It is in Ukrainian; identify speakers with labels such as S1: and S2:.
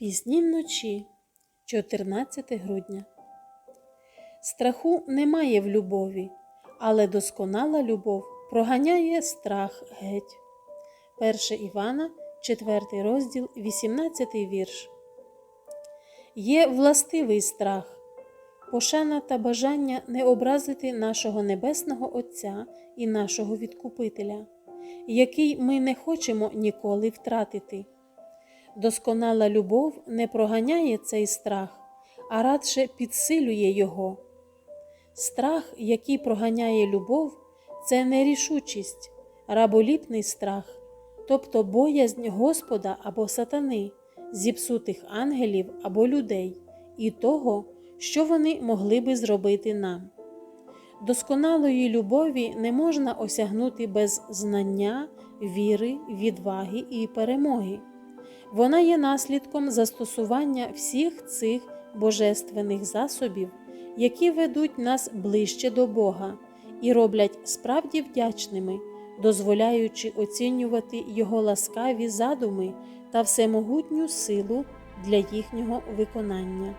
S1: Пізні вночі, 14 грудня. Страху немає в любові, але досконала любов проганяє страх геть. 1 Івана, 4 розділ, 18 вірш. Є властивий страх, пошана та бажання не образити нашого Небесного Отця і нашого Відкупителя, який ми не хочемо ніколи втратити. Досконала любов не проганяє цей страх, а радше підсилює його. Страх, який проганяє любов, це нерішучість, раболіпний страх, тобто боязнь Господа або сатани, зіпсутих ангелів або людей, і того, що вони могли би зробити нам. Досконалої любові не можна осягнути без знання, віри, відваги і перемоги. Вона є наслідком застосування всіх цих божественних засобів, які ведуть нас ближче до Бога і роблять справді вдячними, дозволяючи оцінювати Його ласкаві задуми та всемогутню силу для їхнього виконання.